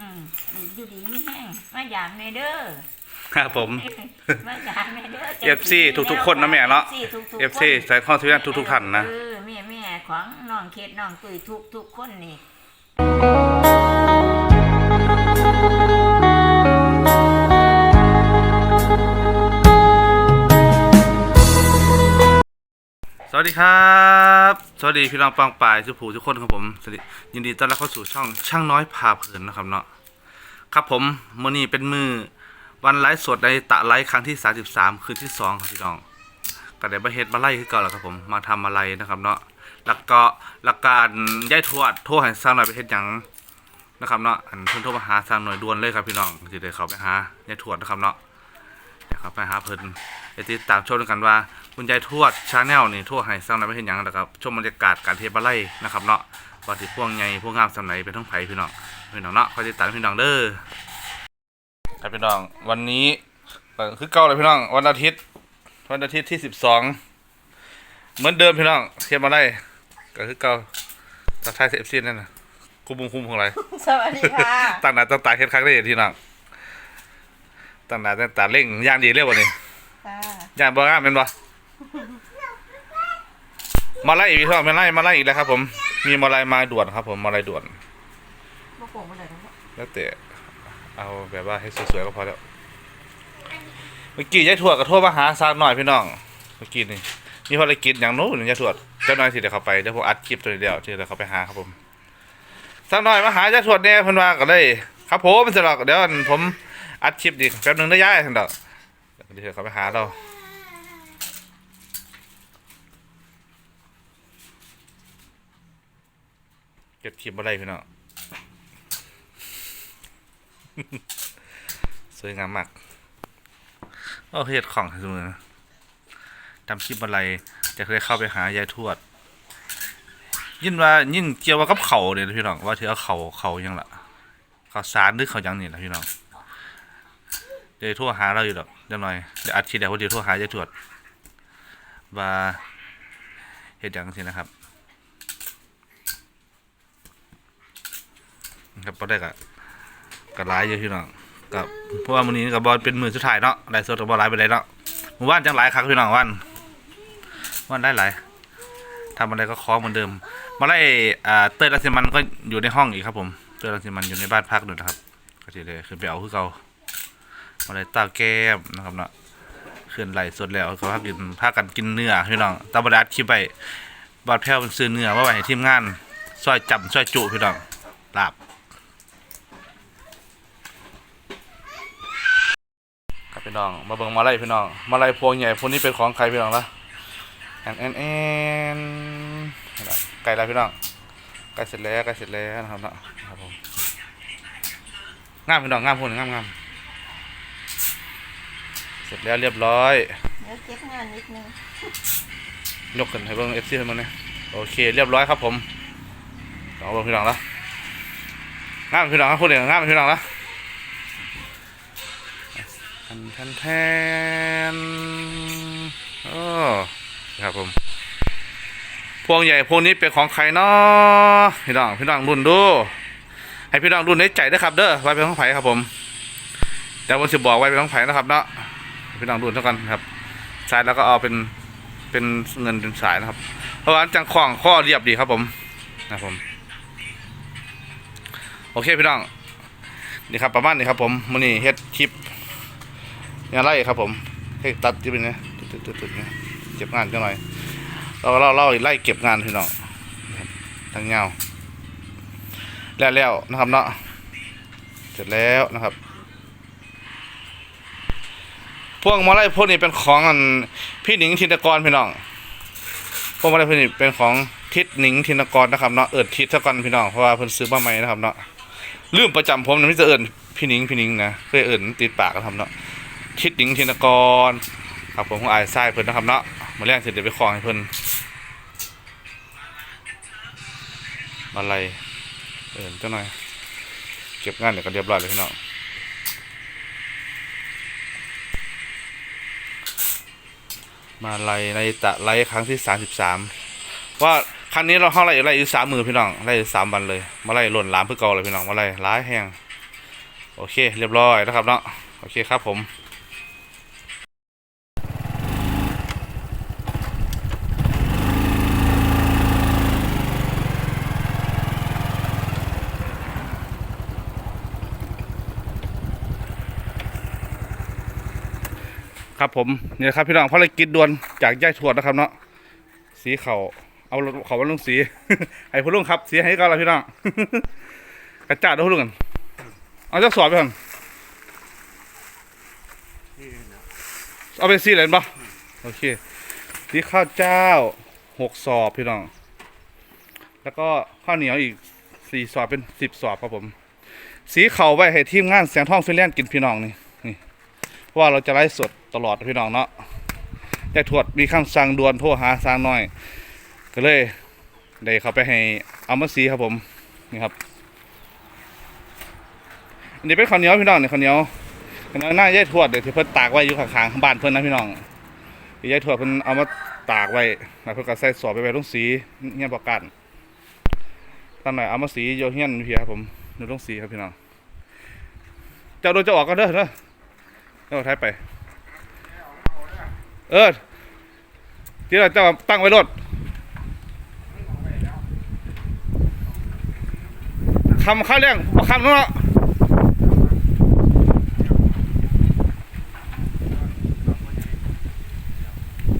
อืมอยู่ดีไม่แห้งมาอยากในเด้อครับผม มาอยากในเด้อ FC ทุกๆคนนะแม่เนาะ FC ทุกๆ FC ใส่ข้อทุกท่านทุกๆท่านนะเออแม่แม่ของน้องเขตน้องตุยทุกทุกคนนี่ สวัสดีครับ สวัสดีพี่น้องปองปายทุกผู้ทุกคนครับผมสวัสดียินดีต้อนรับเข้าสู่ช่องช่างน้อยพาเพลินนะครับเนาะครับผมมื้อนี้เป็นมือวันไลฟ์สดในตะไลฟ์ครั้งที่ 33 คืนที่2ครับพี่น้องก็ได้มาเฮ็ดมาไล่คือเก่าแล้วครับผมมาทำอะไรนะครับเนาะแล้วก็หลักการย้ายทวดโทรให้สร้างหน่อยไปเฮ็ดหยังนะครับเนาะอันเพิ่นโทรมาหาสร้างหน่อยด่วนเลยครับพี่น้องสิได้เข้าไปหายายทวดนะครับเนาะ เดี๋ยวเข้าไปหาเพิ่นไปติดตามชมกันว่า คุณยายทวดชาแนลนี่ทั่วให้สร้างในประเทศยังนะครับชมบรรยากาศการเทปบะไลนะครับเนาะว่าสิพวงใหญ่พวกงามสำไหนเป็นทั้งไผพี่น้องพี่น้องเนาะคอยติดตามพี่น้องเด้อครับพี่น้องวันนี้เอ่อคือเก่าเลยพี่น้องวันอาทิตย์ วันอาทิตย์ที่สิบสองเหมือนเดิมพี่น้องเทปบะไลก็คือเก่าทักทายเอฟซีนั่นน่ะคุมมุมคุมของอะไรสวัสดีค่ะตั้งหน้าตั้งตาเฮ็ดครั้งได้พี่น้อง ตั้งหน้าตั้งตาเร่งย่างดีเร็วกว่านี้ค่ะย่างบ่งามเป็นบ่มาไล่อีกพี่น้องมาไล่มาไล่อีกแล้วครับ ผม มีมาไล่มาด่วนครับ ผมมาไล่ด่วนบ่โป่งบ่ได้ทั้งหมดแล้วแต่เอาแบบว่าให้สวยๆก็พอแล้วเมื่อกี้ยายทวดก็โทรมาหาซากหน่อยพี่น้องเมื่อกี้นี่มีภารกิจอย่างโน้นยายทวดเจ้าหน่อยสิเดี๋ยวเขาไปเดี๋ยวผมอัดคลิปตัวเดียวที่เดี๋ยวเขาไปหาครับผมซากหน่อยมาหายายทวดเนี่ยเพิ่นว่าก็เลย ครับผมสลอกเดี๋ยวผม อัดคลิปดิแป๊บนึงได้ย้ายทันดอกเดี๋ยวเขาไปหาเราเก็บคลิปอะไรพี่น้องสวยงามมากโอ้เฮ็ดของให้ดูนะทำคลิปอะไรจะเคยเข้าไปหายายทวด ยินว่ายินเกี่ยวว่ากับเขาเนี่ยนะพี่น้องว่าเธอเอาเขาเขายังละเขาสารหรือเขายังนี่นะพี่น้อง เดี๋ยวโทั่วหาเราอยู่ดอกเดี๋ยวหน่อยเดี๋ยวอัดคลิปเดี๋ยวเดี๋ยวโทั่วหายายทวดว่าเฮ็ดหยังสินะครับครับก็ได้กับกับไลฟ์เยอะพี่น้องกับเพราะว่ามื้อนี้กับบอลเป็นมือสุดท้ายเนาะไลฟ์สดกับบอลไลฟ์ไปเลยเนาะมื้อวานจังหลายครั้งพี่น้องวันวันได้หลายทำอะไรก็คล้องเหมือนเดิม มาไล่อ่าเต้ยรังสิมันก็อยู่ในห้องอีกครับผม เต้ยรังสิมันอยู่ในบ้านพักด้วยนะครับ ก็จะเลยขึ้นไปเอาคือเก่า มาไล่ตาแก้มนะครับเนาะขึ้นไหลสดแล้วเขาพากินพากันกินเนื้อพี่น้องตาบดัดคลิปไปบอดแพ้วมันซื้อเนื้อมาไว้ให้ทีมงานซอยจับซอยจุพี่น้องลาบครับพี่น้องมาเบิ่งมาไล่พี่น้องมาไล่พวงใหญ่พวงนี้เป็นของใครพี่น้องละแอนแอนแอนไก่ละพี่น้องไก่เสร็จแล้วไก่เสร็จแล้วนะครับเนาะครับผมงามพี่น้องงามพวงงามงาม เสร็จแล้วเรียบร้อย เดี๋ยวเก็บงานนิดนึงยกขึ้นให้เบิ่งเอฟซีให้มันเนี่ยโอเคเรียบร้อยครับผมเอาเบิ่งพี่น้องละงามพี่น้องครับพูดเองงามพี่น้องละแทนแทนแทนโอ้ครับผม พวงใหญ่พวงนี้เป็นของใครเนาะพี่น้องพี่น้องรุ่นดูให้พี่น้องรุ่นในใจนะครับ เด้อไว้เป็นของไผ่ครับผมแต่วันจะบอกไว้เป็นของไผ่นะครับเนาะ พี่น้องรุ่นเท่ากันครับสายแล้วก็เอาเป็นเป็นเงินเป็นสายนะครับ เพราะว่าจังคล้องข้อเรียบดีครับผมนะผมโอเคพี่น้องนี่ครับประมาณนี้ครับผมมื้อนี้เฮ็ดคลิปเนี่ยไล่ครับผมให้ตัดที่เป็นไงตึ๊ดๆๆเนี่ยเก็บงานจังหน่อยเราเล่าเล่าไล่เก็บงานพี่น้องนะทั้งเงาแล้วแล้วนะครับเนาะเสร็จแล้วนะครับ พวกมาไล่พวกนี้เป็นของพี่หนิงธินกรพี่น้อง พวกมาไล่พวกนี้เป็นของทิศหนิงธินกรนะครับเนาะเอิดทิศเท่ากันพี่น้องเพราะว่าเพิ่นซื้อมาใหม่นะครับเนาะลืมประจำผมนะมิจะเอิญพี่หนิงพี่หนิงนะเคยเอิญติดปากกันทำเนาะคิดหนิงธินกรครับผมของอายไส้เพิ่นนะครับเนาะมาแรงเสร็จเดี๋ยวไปคล้องให้เพิ่นมาไล่เอินเจ้าหน่อยเก็บงานเดี๋ยวก็เรียบร้อยเลยพี่น้อง มาไล่ในตะไล่ครั้งที่สามสิบสามว่าครั้งนี้เราเข้าไล่ไล่อยู่สามมือพี่น้องไล่อยู่สามวันเลย มาไล่หล่นลามเพื่อเก่าเลยพี่น้องมาไล่ร้ายแห้งโอเค เรียบร้อยนะครับเนาะโอเคครับผม ครับผมนี่นะครับพี่น้องภารกิจด่วนจากย่ายทวดนะครับเนาะสีเขาเอาเขาว่าลุงสีให้พ่อลุงครับสีให้กันละพี่น้องกระจาดเอาพ่อลุงกันเอาจะสอบไปก่อนเอาไปสีอะไรปะโอเคสีข้าวเจ้าหกสอบพี่น้อง แล้วก็ข้าวเหนียวอีกสี่สอบเป็นสิบสอบครับผม สีเข่าไว้ให้ทีมงานแสงทองฟิลแลนด์กินพี่น้องนี่ ราะว่าเราจะไลฟ์สดตลอดพี่น้องเนาะยายทวดมีคำสั่งด่วนโทรหาสร้างน้อย ก็เลยได้เขาไปให้เอามาซีครับผมนี่ครับอันนี้เป็นข้าวเหนียวพี่น้องเนี่ยข้าวเหนียวข้าวเหนียวหน้ายายทวดเดี๋ยวที่เพิ่นตากไว้อยู่ข้างๆบ้านเพิ่นนะพี่น้องที่ยายทวดเพิ่นเอามาตากไว้แล้วเพิ่นก็ใส่สอบไปไว้ตรงสีเงี้ยประกันตอนหน่อยเอามาสีโยเฮียนพี่ครับผมอยู่ตรงสีครับพี่น้องเจ้าโดนจะออกก็เด้อเด้อ เอาท้ายไป เออที่เราจะตั้งไว้รถคำข้าวเรื่องบอกคำนู้นเนาะ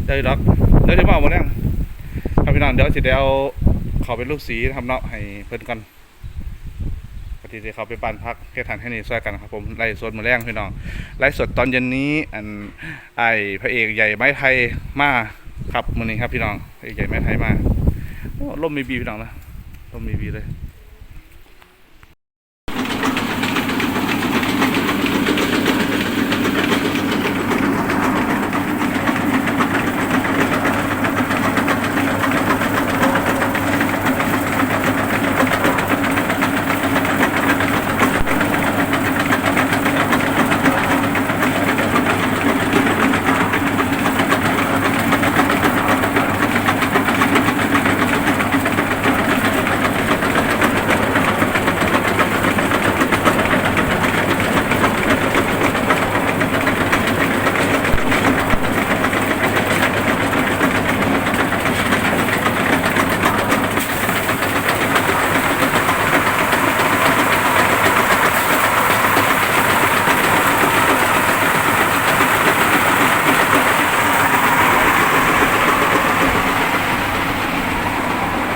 ได้ดอกเดี๋ยวจะมาเอามดแล้วครับพี่น้องเดี๋ยวสิเดี๋ยวเขาเป็นลูกสีทำเนาะให้เพิ่อนกันปฏิเดี๋ยวเขาไปบ้านพัก แค่ทันให้นี่ช่วยกันครับผมไล่สดมาแรงพี่น้องไล่สดตอนเย็นนี้อันไอพระเอกใหญ่ไม้ไทยมาครับมือนี้ครับพี่น้องพระเอกใหญ่ไม้ไทยมาโอ้ล่มมีบีพี่น้องนะล่มมีบีเลย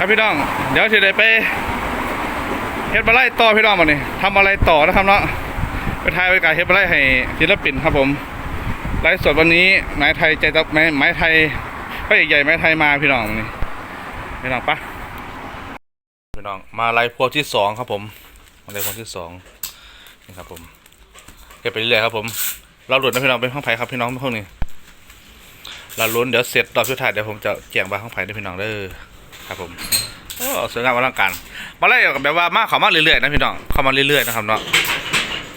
ครับพี่น้อง เดี๋ยวสิได้ไปเฮ็ดบะไลต่อพี่น้องมาเนี่ทำอะไรต่อนะครับเนาะไปทายไปการเฮ็ดบะไลให้ศิลปินครับผมไลฟ์สดวันนี้ไม้ไทยใจตะไม้ไม้ไทยพระเอกใหญ่ไม้ไทยมาพี่น้องนี่พี่น้องปะพี่น้องมาไลฟ์พวกที่สองครับผมมาไลฟ์พวกที่สองนี่ครับผมเก็บไปเรื่อยครับผม เราหลุดนะพี่น้องเป็นห้องไผ่ครับพี่น้องพวกนี้เราลุ้นเดี๋ยวเสร็จรอบสุดท้ายเดี๋ยวผมจะแจงบาห้องไผ่ให้พี่น้องเด้อ ครับผมโอ้สวยงามอลังการมาไล่แบบว่ามาเขามาเรื่อยๆนะพี่น้องเข้ามาเรื่อยๆนะครับเนาะ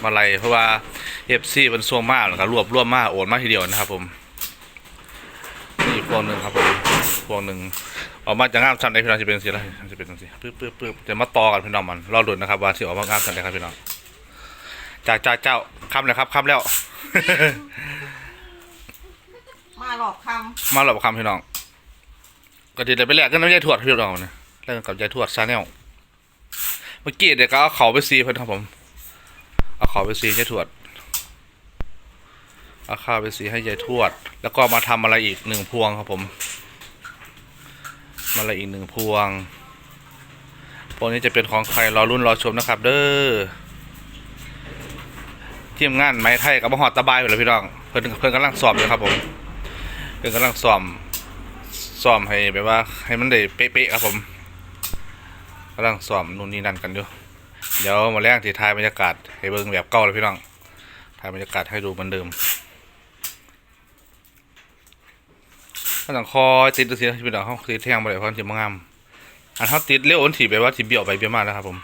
มาไล่เพราะว่าเอฟซีมันส่วงมากแล้วก็รวบรวมมากโอนมาทีเดียวนะครับผมนี่อีกพวงหนึ่งครับผมพวงหนึ่งออกมาจากงามสันได้พี่น้องจะเป็นสีอะไรจะเป็นสีปึ๊บปึ๊บปึ๊บจะมาต่อกันพี่น้องมันรอดุนนะครับว่าที่ออกมางามสันได้ครับพี่น้องจากจากเจ้าคำเลยครับคำแล้ว มาหลอกคมาหลบคำพี่น้อง ก็ดีเลยไปแลกกันน้ำยายทวดพี่น้องนะแลกกันกับยายทวดซาแนลเมื่อกี้เด็กก็เอาเขาไปซีเพิ่นครับผม เอาเขาไปซียายทวด เอาข้าวไปซีให้ยายทวด แล้วก็มาทำอะไรอีกหนึ่งพวงครับผม มาอะไรอีกหนึ่งพวง พวกนี้จะเป็นของใครรอรุ่นรอชมนะครับ เด้อทีมงานไม้ไทยกับมหอดตะบายอยู่แล้วพี่น้อง เพิ่นเพิ่นกำลังสอบอยู่ครับผม เพิ่นกำลังซ้อม ซ้อมให้แบบว่าให้มันได้เป๊ะๆครับผมกำลังซ้อมนู่นนี่นั่นกันอยู่เดี๋ยวมาแรงที่ทายบรรยากาศให้เบิ่งแบบเก่าเลยพี่น้องถ่ายบรรยากาศให้ดูเหมือนเดิมก็ต้องคอยติดตัวเสียพี่น้องเขาติดแท่งไปเลยเพราะมันสิบ่งามอันเขาติดเร็วอันที่แบบว่าที่เบี้ยวไปเบี้ยวมาแล้วครับผม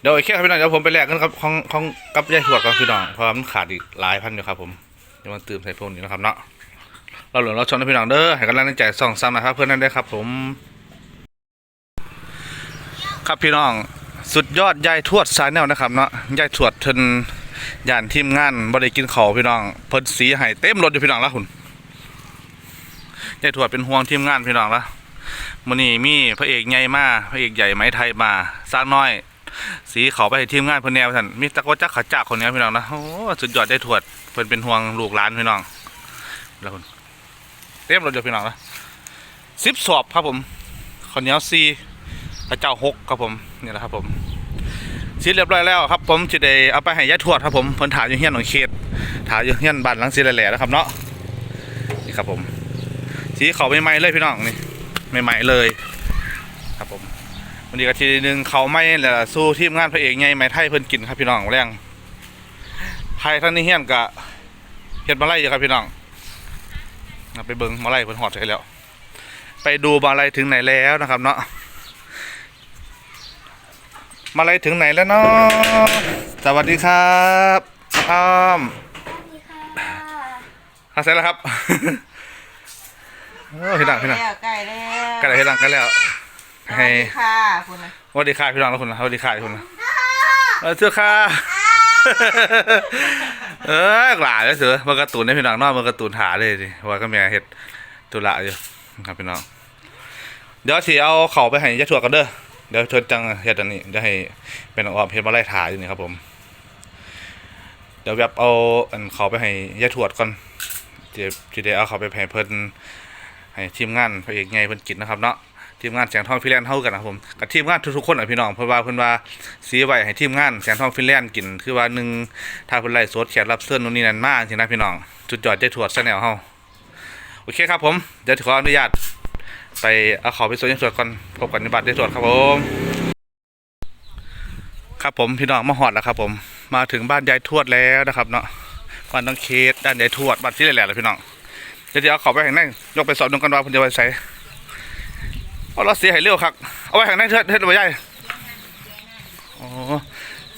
เดี๋ยวไอ้แค่พี่น้องเดี๋ยวผมไปแลกกันครับของของกับยายถวดกันพี่น้องเพราะมันขาดอีกหลายพันอยู่ครับผมเดี๋ยวมาเติมใส่พวกนี้นะครับเนาะ เราเหลือเราชนนะพี่น้องเด้อให้กำลังใจส่องซ้ำนะครับ เพื่อนนั่นได้ครับผม ครับพี่น้องสุดยอดยายทวดสายแนวนะครับเนาะยายทวดเทินย่านทีมงานบ่ได้กินข้าวพี่น้องเพิ่นสีให้เต็มรถอยู่พี่น้องละคุณยายทวดเป็นห่วงทีมงานพี่น้องละมื้อนี้มีพระเอกใหญ่มาพระเอกใหญ่ไหมไทยมาสร้างน้อย สีเขาไปให้ทีมงานเพิ่นแนวท่านมีตะโกจักขาจักคนนี้พี่น้องนะโอ้สุดยอดได้ทวดเพิ่นเป็นห่วงลูกหลานพี่น้องแล้วคุณ เต็มรถอยพี่น้องละสิบสอบครับผมข้าวเหนียวซีพระเจ้าหกครับผมนี่แหละครับผมสีเรียบร้อยแล้วครับ ผมจะได้เอาไปให้ยายทวดครับผมเพิ่นถ่ายอยู่เฮียนของเขตถ่ายอยู่เฮียนบ้านหลังสีแหล่ๆนะครับเนาะนี่ครับผมสีเขาใหม่ๆเลยพี่น้องนี่ใหม่ๆเลยครับผมวันนี้ก็ทีนึงเขาไม่แหละสู้ทีมงานพระเอกไงไม้ไทยเพิ่นกินครับพี่น้องแรงไทยท่านนี้เฮียนกะเฮ็ดมาไล่อยู่ครับพี่น้อง ไปเบิ่งมาไล่เพิ่นหอดใส่แล้ว ไปดูมาไล่ถึงไหนแล้วนะครับเนาะมาอะไรถึงไหนแล้วเนาะสวัสดีครับอ้อมสวัสดีค่ะอาเสร็จแล้วครับโอ้พี่ดังพี่ดังแล้วใกล้แล้วใกันเลยพี่ดังใกันแล้วสให้วัสดีค่ะคุณน่ะสวัสดีค่ะพี่ดังแล้วคุณนะสวัสดีค่ะคุณนะเออเสื้อค่ะ เออหลาแล้วเสือมันกระตูนเนี่ยพี่น้องนอกมันกระตูนหาเลยดิว่าก็แม่เห็ดตุละอยู่ครับพี่น้องเดี๋ยวสิเอาเขาไปให้ยาถั่วกันเด้อเดี๋ยวชนจังเฮ็ดอันนี้เดี๋ยวให้เป็นออมเฮ็ดมาไล่ถ่ายอยู่นี่ครับผมเดี๋ยวแบบเอาอันเขาไปให้ยาถวดก่อนจะจะได้เอาเขาไปให้เพิ่นให้ทีมงานพระเอกไงเพิ่นกินนะครับเนาะ ทีมงานแสงทองฟินแลนด์เฮากันนะผมกับทีมงานทุกๆคนอะพี่น้องเพราะว่าเพิ่นว่าสีไว้ให้ทีมงานแสงทองฟินแลนด์กินคือว่าหนึ่งถ้าเพิ่นไล่สดแขกรับเชิญนู่นนี่นั่นมาจริงนะพี่น้องจุดยอดยายถวดซะแนวเฮาโอเคครับผมเดี๋ยวขออนุญาตไปเอาขาไปสวนยายถวดก่อนพบกันในบัตรยายถวดครับผมครับผมพี่น้องมาหอดแล้วครับผมมาถึงบ้านยายทวดแล้วนะครับเนาะบ้านน้องเคสด้านยายทวดบ้านที่แหล่ๆเลยพี่น้องเดี๋ยวเอาขาไปข้างในยกไปสอบดูกันว่าเพิ่นจะไปใส่ เราเราเสียให้เร็วครับเอาไว้ข้างในเถิดเถิดไว้ยายโอ้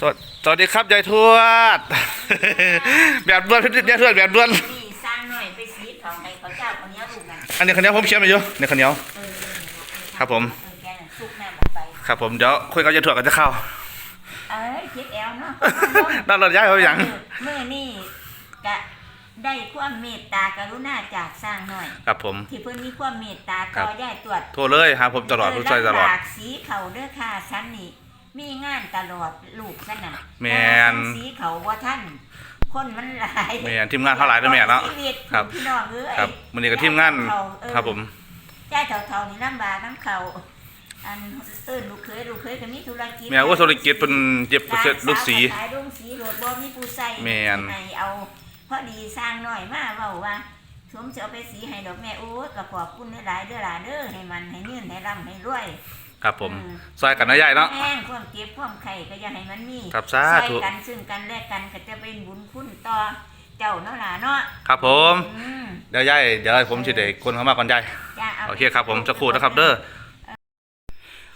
สวัสสวัสดีครับยายทวด แบบด่วนยายทวดแบบด่วน นี่สร้างหน่อยไปสีของให้เขาเจ้าคนนี้ลูกนั่อันนี้ข้าวเหนียวผมเขียนมาอยู่ในข้าวเหนียว เออครับผม เออแกน่ะสุกแม่มันไป ครับผมเดี๋ยวคุยกับยายทวดกันจะเข้า เอ้ยคิดแอลเนาะ นั่นรถย้ายเขาไปหยัง เมื่อนี่ ได้ความเมตตากรุณาจากสร้างหน่อย ครับผม ที่เพิ่นมีความเมตตาครัต่อบย่ายตรวจโทรเลยหาผมตลอดผู้ช่วยตลอดเลำบากสีเขาเด้อค่ะฉันนี่มีงานตลอดลูกฉันน่ะแม่นแต่ว่าสีเขาว่าท่านคนมันหลายแม่นทีมงานเท่าหลายเด้อแม่เนาะชีวิตครับพี่น้องเอ้ยครับมันนี้กับทีมงานเออครับผมย่ายเท่าๆนี่ลำบากน้ำเขาอันเอิ้นลูกเคยลูกเคยก็มีธุรกิจแม่ว่าธุรกิจเป็นเย็บเสร็จลูกสีขายลูกสีโหลดบ่มีผู้ใส่แม่นให้เอา พอดีสร้างหน่อยมาเว้าว่าสมจะเอาไปสีให้ดอกแม่โอ้ยก็ขอบคุณหลายๆเด้อหลาเด้อให้มันให้เงินให้ร่ำให้รวยครับผมอืมซอยกันนะยายเนาะ แห้งความเจ็บความไข่ก็อย่าให้มันมีครับสาใส่ธุกันซึ่งกันและกันก็จะเป็นบุญคุณต่อเจ้าเนาะหล่ะเนาะครับผมอืมเดี๋ยวยายเดี๋ยวผมสิได้คนเข้ามาก่อนยาย จ้าาโอเคครับผมจะขูดนะครับเด้อ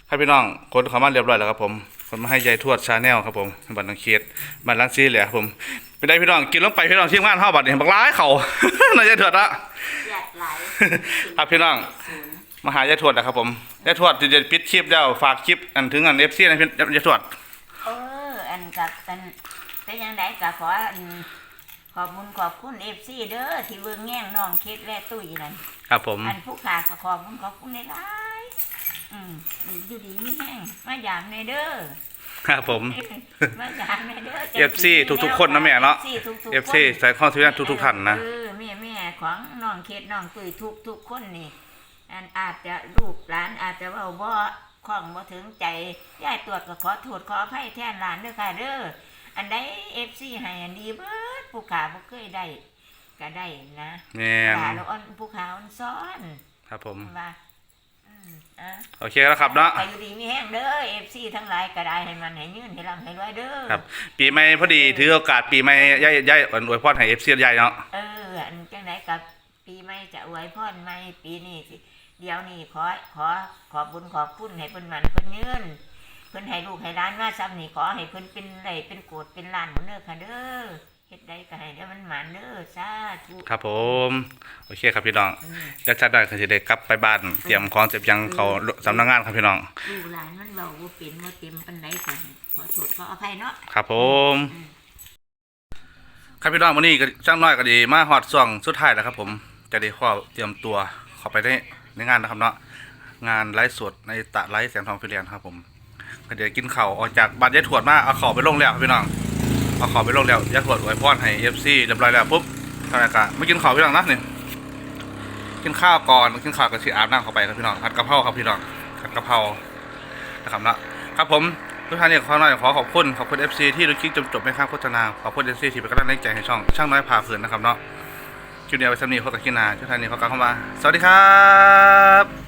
ครับพี่น้องคนเข้ามาเรียบร้อยแล้วครับผมคนมาให้ยายทวดชาแนลครับผมบ้านน้องเคียดบ้านลังซีเลยครับผม เป็นได้พี่น้องกินลงไปพี่น้องทีมงานเฮาบัดนี่บักร้ายเขานายยายทวดละเลียดไหลครับพี่น้องศูนย์มาหายายทวดนะครับผมยายทวดจะปิดคลิปแล้วฝากคลิปอันถึงอัน FC นะพี่ยายทวดเอออันกับอันเป็นยังไงก็ขออันขอบคุณขอบคุณเอฟซีเด้อที่เบิ่งแง่งน้องเคสและตุ้ยนั่นครับผมอันผู้ขาก็ขอบคุณขอบคุณในหลายๆอืมอยู่ดีไม่แห้งมาหยามในเด้อ ครับผม มาหยามในเด้อ FC ทุกๆคนนะแม่เนาะ FC ทุกๆ FC ใส่ข้อทุกท่านทุกๆท่านนะ เออแม่แม่ของน้องเคสน้องตุ้ยทุกทุกๆคนนี่อันอาจจะลูกหลานอาจจะเว่าบ่คล่องบ่ถึงใจยายตรวจก็ขอโทษขออภัยแทนหลานเด้อค่ะเด้ออันใด FC ให้อันดีเบิดผู้ขาบ่เคยได้ก็ได้นะแม่นหลานแล้วอ่อนผู้ขาอ่อนซ้อน ครับผม ว่า อืมอะโอเคแล้วครับเนาะไปอยู่ดีมีแห้งเด้อ FC ทั้งหลายก็ได้ให้มันให้ยืนให้ร่ำให้รวยเด้อครับ ปีใหม่พอดีถือโอกาสปีใหม่ย่ายย่ายอวยพรให้ FC ยายเนาะเอออันจังไดกับปีใหม่จะอวยพรใหม่ปีนี้สิเดี๋ยวนี้ขอขอขอบบุญขอบคุณให้เพิ่นมันเพิ่นยืนเพิ่นให้ลูกให้ร้านมาซ้ำนี่ขอให้เพิ่นเป็นไรเป็นโกรธเป็นล้านหมดเด้อค่ะเด้อเฮ็ดได้ก็ให้เด้อมันหมานเด้อสาธุครับผมโอเคครับพี่น้องอืมเดี๋ยวชัดได้คือสิได้กลับไปบ้านเตรียมของเตรียมหยังเขาสำนักงานครับพี่น้องลูกหลานมันเว้าบ่เป็นบ่เต็มปานใดก็ขอโทษขออภัยเนาะครับผมอืมครับพี่น้องวันนี้ก็ช่างน้อยก็ดีมาฮอดช่วงสุดท้ายแล้วครับ ผมจะได้ข้อเตรียมตัวเข้าไปได้ในงานนะครับเนาะงานไลฟ์สดในตะไลฟ์แสงทองฟิเลียนครับผมก็เดี๋ยวกินข้าวออกจากบ้านยายถวดมาเอาข้าวไปลงแล้วครับพี่น้อง เอาข้าวไปลงแล้วยายถวดอวยพรให้เอฟซีเรียบร้อยแล้วปุ๊บทำไมกะไม่กินข้าวพี่น้องนะเนี่ยกินข้าวก่อนกินข้าวกับชีอาบน้ำเข้าไปครับพี่น้องผัดกะเพราครับพี่น้องผัดกะเพรานะครับนะครับผมทุกท่านเนี่ยขอหน่อยขอขอบคุณขอบคุณ FC ที่ดูคลิปจนจบไม่ข้ามโฆษณาขอบคุณ FC ที่เป็นกำลังใจให้ช่องช่างน้อยพาเพลินนะครับเนาะคลิปนี้เอาไว้สำนีพบกับคินาทุกท่านนี่ขอกลับเข้ามา สวัสดีครับ